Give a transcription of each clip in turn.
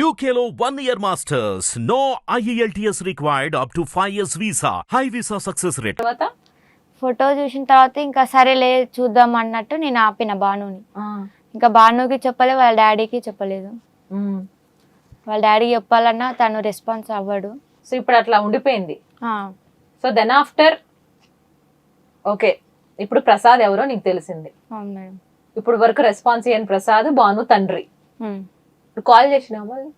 One year masters. No E IELTS required up to 5 years visa. High visa success rate. తర్వాత? Photo చూసిన తర్వాత ఇంకా సరేలే చూద్దాం అన్నట్టు నేను ఆపిన భానుని. ఇంకా భానుకి చెప్పలే వాళ్ళ డాడీకి చెప్పలేదు. వాళ్ళ డాడీకి చెప్పాలన్నా తను రెస్పాన్స్ అవ్వడు. సో ఇప్పుడు అట్లా ఉండిపోయింది. ఆ, సో దెన్ ఆఫ్టర్ ఓకే ఇప్పుడు ప్రసాద్ ఎవరో నీకు తెలిసింది. అవును మేడం. ఇప్పుడు వరకు రెస్పాన్స్ ఇయ్యని ప్రసాద్ బాను తండ్రి. కాల్ చేసినావు మళ్ళీ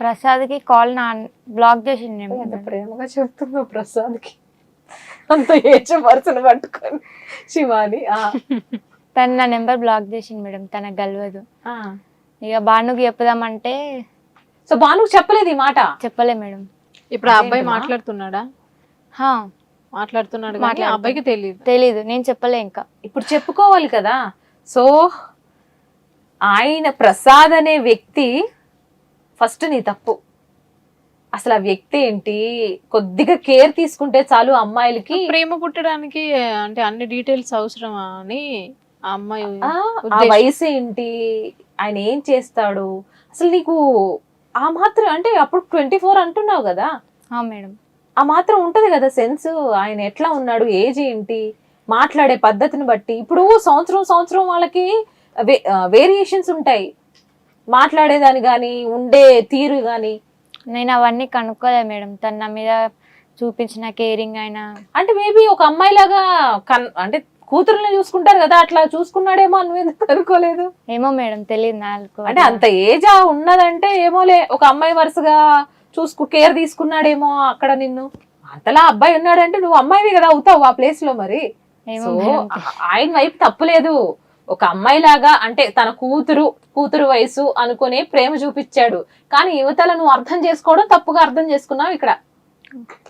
ప్రసాద్కి కాల్ నా బ్లాక్ చేసింది ఎంత. ప్రేమగా చెప్తున్నావు ప్రసాద్కి. అంత ఏజ్ పర్సన్ పట్టుకొని. శివాని ఆ. తను నా నెంబర్ బ్లాక్ చేసింది మేడం తనకు గలవదు ఆ. ఇక భానుకి చెప్పుదామంటే సో బానుకు చెప్పలేదు ఈ మాట? చెప్పలే మేడం. ఇప్పుడు ఆ అబ్బాయి? మాట్లాడుతున్నాడా? హా, మాట్లాడుతున్నాడు. అబ్బాయికి తెలియదు తెలీదు నేను చెప్పలే ఇంకా. ఇప్పుడు చెప్పుకోవాలి కదా. సో ఆయన ప్రసాద్ అనే వ్యక్తి ఫస్ట్ నీ తప్పు. అసలు ఆ వ్యక్తి ఏంటి? కొద్దిగా కేర్ తీసుకుంటే చాలు అమ్మాయిలకి. ప్రేమ పుట్టడానికి అంటే అన్ని డీటెయిల్స్ అవసరమా అని ఆ అమ్మాయి ఆ. వయసు ఏంటి? ఆయన ఏం చేస్తాడు? అసలు నీకు ఆ మాత్రం అంటే అప్పుడు ట్వంటీ ఫోర్ అంటున్నావు కదా? ఆ మేడం. ఆ మాత్రం ఉంటది కదా సెన్స్? ఆయన ఎట్లా ఉన్నాడు? ఏజ్ ఏంటి? మాట్లాడే పద్ధతిని బట్టి. ఇప్పుడు సంవత్సరం సంవత్సరం వాళ్ళకి వేరియేషన్స్ ఉంటాయి. మాట్లాడేదాని కానీ ఉండే తీరు కానీ నేను అవన్నీ కనుక్కోలే మేడం. తన నా మీద చూపించిన కేరింగ్ అయినా. అంటే మేబీ ఒక అమ్మాయిలాగా కన్ అంటే కూతురుని చూసుకుంటారు కదా అట్లా చూసుకున్నాడేమో అని ఎందుకు అనుకోలేదు. ఏమో మేడం తెలియదు నాకు. అంటే అంత ఏజ్ ఉన్నదంటే ఏమోలే ఒక అమ్మాయి వరుసగా చూసుకు కేర్ తీసుకున్నాడేమో అక్కడ నిన్ను. అంతలా అబ్బాయి ఉన్నాడంటే నువ్వు అమ్మాయివి కదా అవుతావు ఆ ప్లేస్లో మరి. ఆయన వైపు తప్పులేదు. ఒక అమ్మాయిలాగా అంటే తన కూతురు కూతురు వయసు అనుకునే ప్రేమ చూపించాడు. కానీ యువతల నువ్వు అర్థం చేసుకోవడం తప్పుగా అర్థం చేసుకున్నావు ఇక్కడ.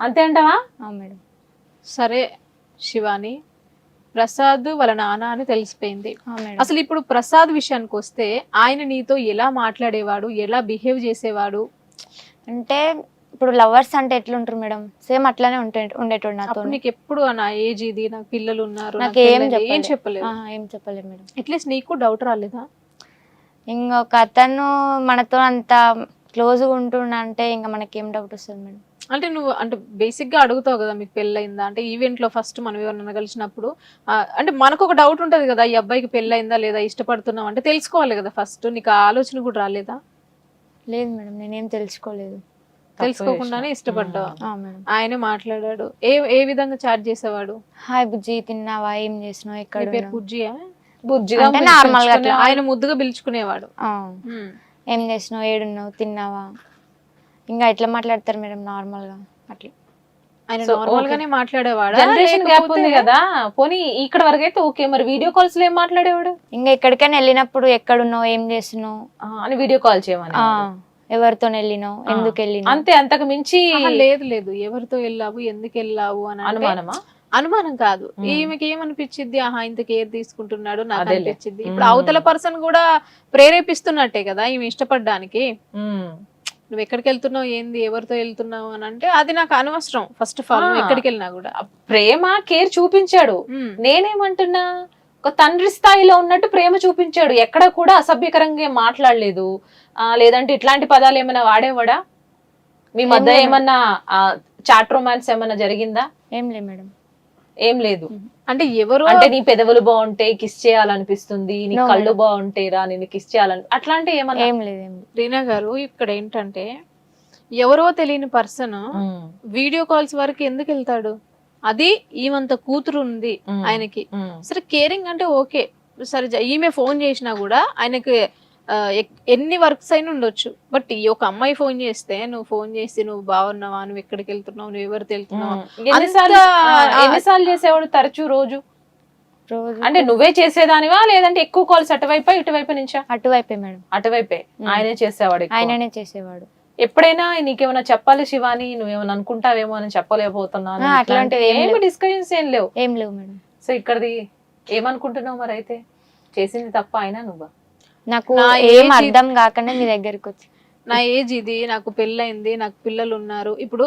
అంతే అంటావా? ఆ మేడం. సరే శివాని ప్రసాద్ వాళ్ళ నాన్న అని తెలిసిపోయింది. ఆ మేడం. అసలు ఇప్పుడు ప్రసాద్ విషయానికి వస్తే ఆయన నీతో ఎలా మాట్లాడేవాడు ఎలా బిహేవ్ చేసేవాడు? అంటే ఇప్పుడు లవర్స్ అంటే ఎట్లుంటారు మేడం? సేమ్ అట్లానే ఉంటే ఉండేటోడు నాతో అప్పుడు నీకు ఎప్పుడు నా ఏజ్ ఇది? నాకు పిల్లలు ఉన్నారు నాకు ఏం ఏం చెప్పలేదు. ఆ, ఏం చెప్పలేదు మేడం. అట్లీస్ట్ నీకు డౌట్ రాలేదా? ఇంకొక అతను మనతో అంత క్లోజ్గా ఉంటుండ అంటే ఇంకా మనకి ఏం డౌట్ వస్తుంది మేడం? అంటే నువ్వు అంటే బేసిక్గా అడుగుతావు కదా మీకు పెళ్ళయిందా అంటే ఈవెంట్లో ఫస్ట్ మనం ఎవరైనా కలిసినప్పుడు ఆ, అంటే మనకు ఒక డౌట్ ఉంటది కదా ఈ అబ్బాయికి పెళ్ళయిందా లేదా ఇష్టపడుతున్నావు? అంటే తెలుసుకోవాలి కదా ఫస్ట్ నీకు ఆ ఆలోచన కూడా రాలేదా? లేదు మేడం నేనేం తెలుసుకోలేదు. తెలుసుకోకుండానే ఇష్టపడ్డావు ఆయనే మాట్లాడాడు. ఏ ఏ విధంగా చార్జ్ చేసేవాడు? హాయ్ బుజ్జి తిన్నావా? ఏం చేసినావు నీ ఎక్కడ పేరు? బుజ్జియా బుజ్జిగా గా. ఆయన ముద్దుగా పిలుచుకునేవాడు. ఏం చేసినావు? ఏడున్నావు? తిన్నావా? ఇంకా ఎట్లా మాట్లాడతారు మేడం నార్మల్గా? అట్లా. ఆయన నార్మల్. గానే మాట్లాడేవాడా? జనరేషన్ గ్యాప్ ఉంది కదా. పోనీ ఇక్కడ వరకు అయితే ఓకే మరి వీడియో కాల్స్లో ఏం మాట్లాడేవాడు? ఇంకా ఎక్కడికైనా వెళ్ళినప్పుడు ఎక్కడున్నావు? ఏం చేస్తున్నావు? అని వీడియో కాల్ చేయమని ఎవరితో వెళ్ళినావు ఆ. ఎందుకు వెళ్ళినావు అంతే అంతకు మించి లేదు లేదు ఎవరితో వెళ్ళావు ఎందుకు వెళ్ళావు అని అనుమానమా అనుమానం కాదు. ఈమెకి ఏమనిపించింది ఆహా ఇంత కేర్ తీసుకుంటున్నాడు నాకు. అనిపించింది ఇప్పుడు. అవతల పర్సన్ కూడా ప్రేరేపిస్తున్నట్టే కదా ఈమె ఇష్టపడడానికి. నువ్వు ఎక్కడికి వెళ్తున్నావు ఏంది ఎవరితో వెళ్తున్నావు అని అంటే అది నాకు అనవసరం ఫస్ట్ ఆఫ్ ఆల్. ఎక్కడికి వెళ్ళినా కూడా ప్రేమ కేర్ చూపించాడు. నేనేమంటున్నా ఒక తండ్రి స్థాయిలో ఉన్నట్టు ప్రేమ చూపించాడు ఎక్కడ కూడా అసభ్యకరంగా మాట్లాడలేదు లేదంటే ఇట్లాంటి పదాలు ఏమైనా వాడేవాడా? మీ మధ్య. ఏమన్నా చాట్ రొమాన్స్ ఏమన్నా జరిగిందా? ఏం లేదు మేడం. ఏం లేదు. అంటే ఎవరో అంటే నీ పెదవులు బాగుంటే కిస్ చేయాలనిపిస్తుంది నీ No, కళ్ళు. బాగుంటే రా నేను కిస్ చేయాలని అట్లాంటి ఏమన్నా? ఏం లేదు రీనా గారు ఇక్కడ ఏంటంటే ఎవరో తెలియని పర్సన్ వీడియో కాల్స్ వరకు ఎందుకు వెళ్తాడు? అది ఈమంత కూతురు ఉంది ఆయనకి. సరే కేరింగ్ అంటే ఓకే. సరే ఈమె ఫోన్ చేసినా కూడా ఆయనకి ఎన్ని వర్క్స్ అయినా ఉండొచ్చు. బట్ ఈ ఒక అమ్మాయి ఫోన్ చేస్తే నువ్వు ఫోన్ చేసి నువ్వు బాగున్నావా? నువ్వు ఎక్కడికి వెళ్తున్నావు? నువ్వు ఎవరితో వెళ్తున్నావు. ఎన్నిసార్లు చేసేవాడు తరచూ రోజు? అంటే నువ్వే చేసేదానివా? లేదంటే ఎక్కువ కాల్స్ అటువైపా ఇటువైపు నుంచా? అటువైపే మేడం. అటువైపే. ఆయనే చేసేవాడు. ఆయననే చేసేవాడు. ఎప్పుడైనా నీకేమైనా చెప్పాలి శివాని నువ్వేమైనా అనుకుంటావేమో అని చెప్పలేకపోతున్నాను అట్లాంటివి ఏమి. డిస్కషన్స్ ఏం లేవు. ఏం లేవు. మేడం. సో ఇక్కడది ఏమనుకుంటున్నావు మరి అయితే చేసింది తప్ప అయినా నువ్వా? నాకు నా ఏం ఏజ్ అర్థం కాకనే మీ దగ్గరికి వచ్చి. నా ఏజ్ ఇది నాకు పెళ్ళయింది నాకు పిల్లలు ఉన్నారు. ఇప్పుడు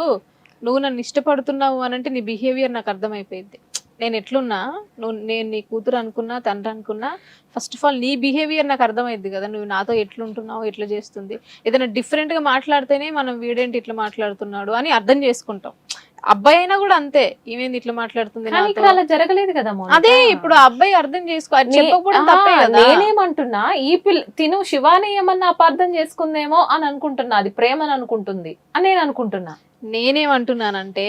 నువ్వు నన్ను ఇష్టపడుతున్నావు అని అంటే నీ బిహేవియర్ నాకు అర్థమైపోయింది. నేను ఎట్లున్నా నువ్వు నేను నీ కూతురు అనుకున్నా తండ్రి అనుకున్నా ఫస్ట్ ఆఫ్ ఆల్ నీ బిహేవియర్ నాకు అర్థమైంది కదా. నువ్వు నాతో ఎట్లుంటున్నావు ఎట్లా చేస్తుంది? ఏదైనా different గా మాట్లాడితేనే మనం వీడేంటి ఇట్లా మాట్లాడుతున్నాడు అని అర్థం చేసుకుంటాం. అబ్బాయి అయినా కూడా అంతే. ఈమెంది ఇట్లా మాట్లాడుతుంది కానీ నాతో. ఇక్కడ అలా జరగలేదు కదా. అదే ఇప్పుడు అబ్బాయి అర్థం చేసుకో అది నే- చెప్పకపోవడం ఆ, తప్పే కదా. నేనేమంటున్నా ఈ పిల్ల తిను శివాని ఏమన్నా అపార్థం చేసుకుందేమో అని అనుకుంటున్నా అది ప్రేమ అని అనుకుంటుంది అని నేను అనుకుంటున్నా. నేనేమంటున్నానంటే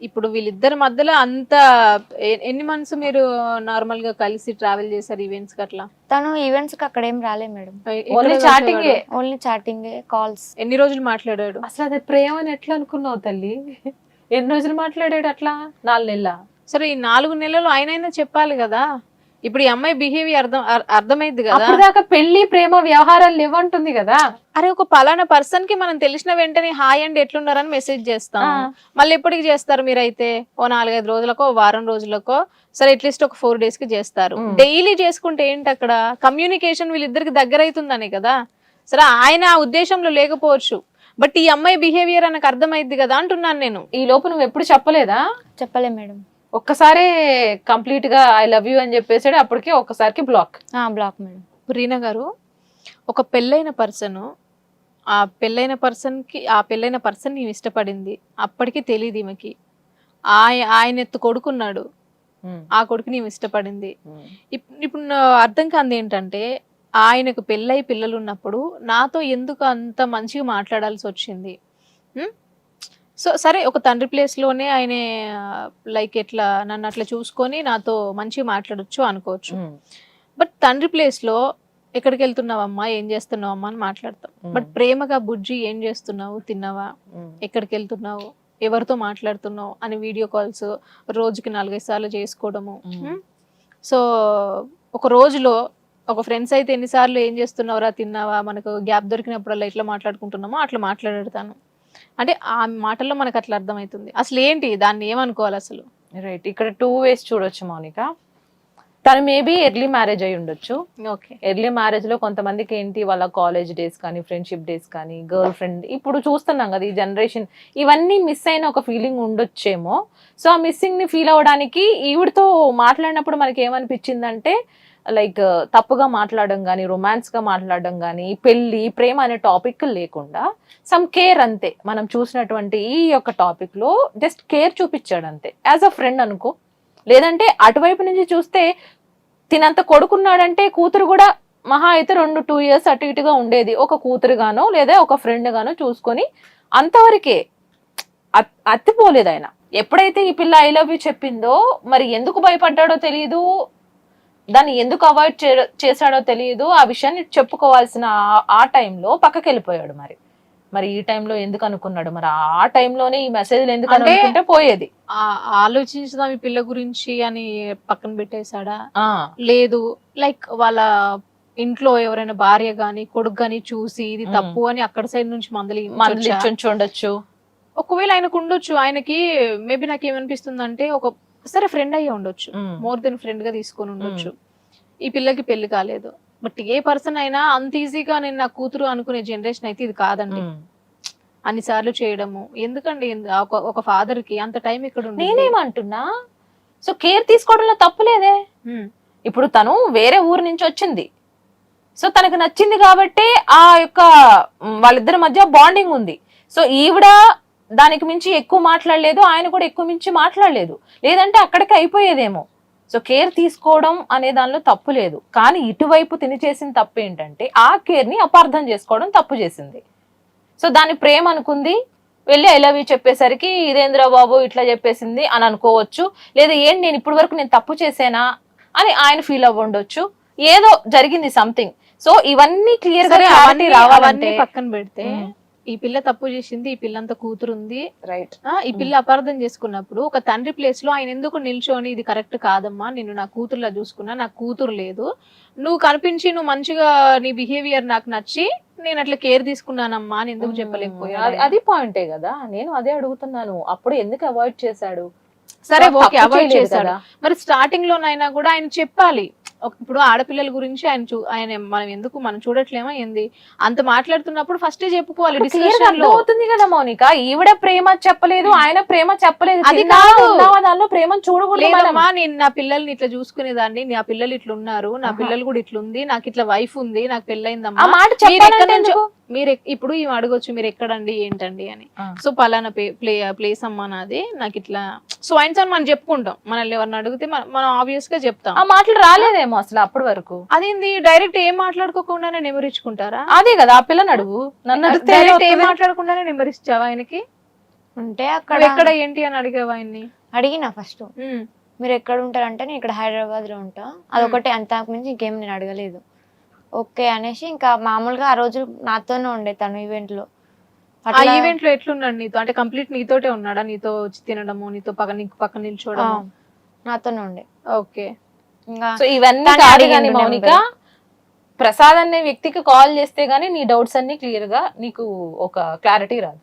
ఇప్పుడు వీళ్ళిద్దరి మధ్యలో అంత ఎన్ని మంత్స్ మీరు నార్మల్గా కలిసి ట్రావెల్ చేశారు ఈవెంట్స్కి అట్లా? తను ఈవెంట్స్కి అక్కడ ఏం రాలే madam only? Chatting only chatting calls ఎన్ని రోజులు మాట్లాడాడు? అసలు అది ప్రేమ అని ఎట్లా అనుకున్నావు తల్లి? ఎన్ని రోజులు మాట్లాడాడు అట్లా? నాలుగు నెలల? సరే ఈ నాలుగు నెలలు ఆయనైనా చెప్పాలి కదా. ఇప్పుడు ఈ అమ్మాయి బిహేవియర్ అర్థం అర్- అర్థమైంది కదా. దాకా పెళ్ళి ప్రేమ వ్యవహారాలు లేవంటుంది కదా. అరే ఒక పలానా పర్సన్కి మనం తెలిసిన వెంటనే హాయ్ అండ్ ఎట్లున్నారని మెసేజ్ చేస్తాం. మళ్ళీ ఎప్పటికి చేస్తారు మీరైతే? ఓ నాలుగైదు రోజులకో వారం రోజులకో? సరే అట్లీస్ట్ ఒక ఫోర్ డేస్కి చేస్తారు. డైలీ చేసుకుంటే ఏంటి అక్కడ? కమ్యూనికేషన్ వీళ్ళిద్దరికి దగ్గర అవుతుందనే కదా. సరే ఆయన ఆ ఉద్దేశంలో లేకపోవచ్చు. బట్ ఈ అమ్మాయి బిహేవియర్ నాకు అర్థమైంది కదా అంటున్నాను నేను. ఈ లోపు నువ్వు ఎప్పుడు చెప్పలేదా? చెప్పలే మేడం. ఒక్కసారే కంప్లీట్గా ఐ లవ్ యూ అని చెప్పేసాడు అప్పటికే ఒక్కసారికి బ్లాక్. Black madam. రీనా గారు ఒక పెళ్ళైన పర్సన్ ఆ పెళ్ళైన పర్సన్కి ఆ పెళ్ళైన పర్సన్ నీవు ఇష్టపడింది అప్పటికి తెలియదు ఈమెకి. ఆయ ఆయన ఎత్తు కొడుకున్నాడు ఆ కొడుకు నీవు ఇష్టపడింది. ఇప్- ఇప్పుడు అర్థం కాంది ఏంటంటే ఆయనకు పెళ్ళై పిల్లలు ఉన్నప్పుడు నాతో ఎందుకు అంత మంచిగా మాట్లాడాల్సి వచ్చింది? సో సరే ఒక తండ్రి ప్లేస్లోనే ఆయన లైక్ ఎట్లా నన్ను అట్లా చూసుకొని నాతో మంచిగా మాట్లాడొచ్చు అనుకోవచ్చు. బట్ తండ్రి ప్లేస్లో ఎక్కడికి వెళ్తున్నావమ్మా? ఏం చేస్తున్నావమ్మా? అని మాట్లాడతాం. బట్ ప్రేమగా బుజ్జి ఏం చేస్తున్నావు? తిన్నావా? ఎక్కడికి వెళ్తున్నావు? ఎవరితో మాట్లాడుతున్నావు? అని వీడియో కాల్స్ రోజుకి నాలుగైదు సార్లు చేసుకోవడము. సో ఒక రోజులో ఒక ఫ్రెండ్స్ అయితే ఎన్నిసార్లు ఏం చేస్తున్నావురా తిన్నావా? మనకు గ్యాప్ దొరికినప్పుడల్లా ఎట్లా మాట్లాడుకుంటున్నామో అట్లా మాట్లాడతాను అంటే ఆ మాటల్లో మనకు అట్లా అర్థమవుతుంది అసలు ఏంటి? దాన్ని ఏమనుకోవాలి అసలు? రైట్ ఇక్కడ టూ వేస్ చూడొచ్చు మౌనిక. తను మేబీ ఎర్లీ మ్యారేజ్ అయి ఉండొచ్చు. ఓకే. ఎర్లీ మ్యారేజ్లో కొంతమందికి ఏంటి? వాళ్ళ కాలేజ్ డేస్ కానీ ఫ్రెండ్షిప్ డేస్ కానీ గర్ల్ ఫ్రెండ్ ఇప్పుడు చూస్తున్నాం కదా ఈ జనరేషన్ ఇవన్నీ మిస్ అయిన ఒక ఫీలింగ్ ఉండొచ్చేమో. సో ఆ మిస్సింగ్ని ఫీల్ అవ్వడానికి ఈవిడతో మాట్లాడినప్పుడు మనకి ఏమనిపించిందంటే లైక్ తప్పుగా మాట్లాడడం కానీ రొమాన్స్గా మాట్లాడడం కానీ పెళ్ళి ప్రేమ అనే టాపిక్ లేకుండా సమ్ కేర్ అంతే. మనం చూసినటువంటి ఈ యొక్క టాపిక్లో జస్ట్ కేర్ చూపించాడు అంతే. యాజ్ అ ఫ్రెండ్ అనుకో. లేదంటే అటువైపు నుంచి చూస్తే తినంత కొడుకున్నాడంటే కూతురు కూడా మహా అయితే రెండు టూ ఇయర్స్ అటు ఇటుగా ఉండేది. ఒక కూతురుగానో లేదా ఒక ఫ్రెండ్గానో చూసుకొని అంతవరకే అత్తిపోలేదు ఆయన ఎప్పుడైతే ఈ పిల్ల ఐ లవ్ యూ చెప్పిందో మరి ఎందుకు భయపడ్డాడో తెలియదు దాన్ని ఎందుకు అవాయిడ్ చేశాడో తెలియదు. ఆ విషయాన్ని చెప్పుకోవాల్సిన ఆ- టైంలో పక్కకి వెళ్ళిపోయాడు మరి. మరి ఈ టైంలో ఎందుకు అనుకున్నాడు? మరి ఆ టైంలోనే ఈ మెసేజ్లు ఎందుకు అనుకుంటే పోయేది. ఆలోచించుదాం ఈ పిల్ల గురించి అని పక్కన పెట్టేశాడా? లేదు. లైక్ వాళ్ళ ఇంట్లో ఎవరైనా భార్య గాని కొడుకు గాని చూసి ఇది. తప్పు అని అక్కడ సైడ్ నుంచి మందలి మందులు ఇచ్చి ఉండొచ్చు ఒకవేళ ఆయనకు ఉండొచ్చు. ఆయనకి మేబీ నాకు ఏమనిపిస్తుంది అంటే ఒక సరే ఫ్రెండ్ అయ్యి ఉండొచ్చు. మోర్ దెన్ ఫ్రెండ్గా తీసుకొని ఉండొచ్చు. ఈ పిల్లకి పెళ్ళి కాలేదు. బట్ ఏ పర్సన్ అయినా అంత ఈజీగా నేను నా కూతురు అనుకునే జనరేషన్ అయితే ఇది కాదండి. అన్ని సార్లు చేయడము. ఎందుకండి? ఎందు- ఒక- ఒక ఫాదర్కి అంత టైం ఇక్కడ ఉంది నేనేమంటున్నా? సో కేర్ తీసుకోవడంలో తప్పు లేదే. ఇప్పుడు తను వేరే ఊరు నుంచి వచ్చింది. సో తనకు నచ్చింది కాబట్టి ఆ యొక్క వాళ్ళిద్దరి మధ్య బాండింగ్ ఉంది. సో ఈవిడ దానికి మించి ఎక్కువ మాట్లాడలేదు ఆయన కూడా ఎక్కువ మించి మాట్లాడలేదు. లేదంటే అక్కడికి అయిపోయేదేమో. సో కేర్ తీసుకోవడం అనే దానిలో తప్పు లేదు. కానీ ఇటువైపు తిని చేసిన తప్పు ఏంటంటే ఆ కేర్ని అపార్థం చేసుకోవడం తప్పు చేసింది. సో దాని ప్రేమ అనుకుంది. వెళ్ళి ఐ లవ్ యూ చెప్పేసరికి ఇదేంద్ర బాబు ఇట్లా చెప్పేసింది అని అనుకోవచ్చు. లేదా ఏంటి నేను ఇప్పటి వరకు నేను తప్పు చేసేనా అని ఆయన ఫీల్ అవ్వ ఉండొచ్చు. ఏదో జరిగింది సంథింగ్. సో ఇవన్నీ క్లియర్గా రావాలంటే పక్కన పెడితే. ఈ పిల్ల తప్పు చేసింది ఈ పిల్లంత కూతురు ఉంది రైట్ ఆ, ఈ పిల్ల అపార్థం చేసుకున్నప్పుడు ఒక తండ్రి ప్లేస్లో ఆయన ఎందుకు నిల్చొని ఇది కరెక్ట్ కాదమ్మా నిన్ను నా కూతురులా చూసుకున్నా నా కూతురు లేదు. నువ్వు కనిపించి నువ్వు మంచిగా నీ బిహేవియర్ నాకు నచ్చి నేను అట్లా కేర్ తీసుకున్నానమ్మా అని ఎందుకు చెప్పలేకపోయా అది పాయింటే కదా. నేను అదే అడుగుతున్నాను. అప్పుడు ఎందుకు అవాయిడ్ చేశాడు? సరే ఓకే అవాయిడ్ చేశాడు. మరి స్టార్టింగ్ లోనైనా కూడా ఆయన చెప్పాలి. ఇప్పుడు ఆడపిల్లల గురించి ఆయన చూ ఆయన మనం ఎందుకు మనం చూడట్లేమా ఏంది? అంత మాట్లాడుతున్నప్పుడు ఫస్ట్ చెప్పుకోవాలి డిస్కషన్లో. అవుతుంది కదా మౌనిక. ఈవిడ ప్రేమ చెప్పలేదు ఆయన ప్రేమ చెప్పలేదు. అది కాదు. దానిలో ప్రేమను చూడకూడదు నేను నా పిల్లల్ని ఇట్లా చూసుకునేదాన్ని. నా పిల్లలు ఇట్లా ఉన్నారు నా. పిల్లలు కూడా ఇట్లుంది. నాకు ఇట్లా వైఫ్ ఉంది. నాకు పెళ్ళైందమ్మా మాట మీరు ఇప్పుడు ఇవి అడగొచ్చు మీరు ఎక్కడండి ఏంటండి అని. సో పలానా ప్లే ప్లేస్ అమ్మా నాది నాకు ఇట్లా. సో ఆయన సార్ మనం చెప్పుకుంటాం. మనల్ని ఎవరిని అడిగితే మన- మనం ఆబ్వియస్గా చెప్తాం. ఆ మాటలు రాలేదేమో అసలు అప్పటి వరకు. అదేంది డైరెక్ట్ ఏం మాట్లాడుకోకుండానే నెమరించుకుంటారా? అదే కదా ఆ పిల్లని అడుగు. నన్ను అడిగితే డైరెక్ట్ ఏం? మాట్లాడకుండానే నెంబరిస్తావా ఆయనకి? ఉంటే నువ్వు అక్కడ ఎక్కడ ఏంటి అని అడిగావా ఆయన్ని? అడిగిన ఫస్ట్. మీరు ఎక్కడ ఉంటారంటే నేను ఇక్కడ హైదరాబాద్లో ఉంటా. అదొకటి అంతకు మించి ఇంకేం నేను అడగలేదు. ఓకే అనేసి ఇంకా మామూలుగా ఆ రోజు నాతోనే ఉండే తను ఈవెంట్లో ఆ అట్లా- ఈవెంట్లో ఎట్లున్నాడు నీతో? అంటే కంప్లీట్ నీతోటే ఉన్నాడా? నీతో వచ్చి తినడము నీతో పక్క నీకు పక్కన ఆ, నాతోనే ఉండే. ఓకే. ఇంకా సో ఇవన్నీ తనే కాదు అడిగిండు కానీ మౌనిక. ప్రసాద్ అనే వ్యక్తికి కాల్ చేస్తే గానీ నీ డౌట్స్ అన్ని క్లియర్గా నీకు ఒక క్లారిటీ రాదు.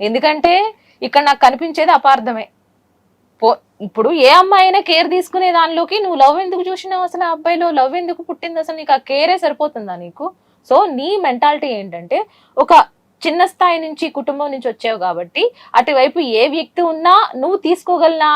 ఎందుకంటే ఇక్కడ నాకు కనిపించేది అపార్థమే. ఇప్పుడు ఏ అమ్మాయి అయినా కేర్ తీసుకునే దానిలోకి నువ్వు లవ్ ఎందుకు చూసినావు అసలు ఆ అబ్బాయిలో? లవ్ ఎందుకు పుట్టింది అసలు? నీకు ఆ కేరే సరిపోతుందా నీకు? సో నీ మెంటాలిటీ ఏంటంటే ఒక చిన్న స్థాయి నుంచి కుటుంబం నుంచి వచ్చావు కాబట్టి అటువైపు ఏ వ్యక్తి ఉన్నా నువ్వు తీసుకోగలనా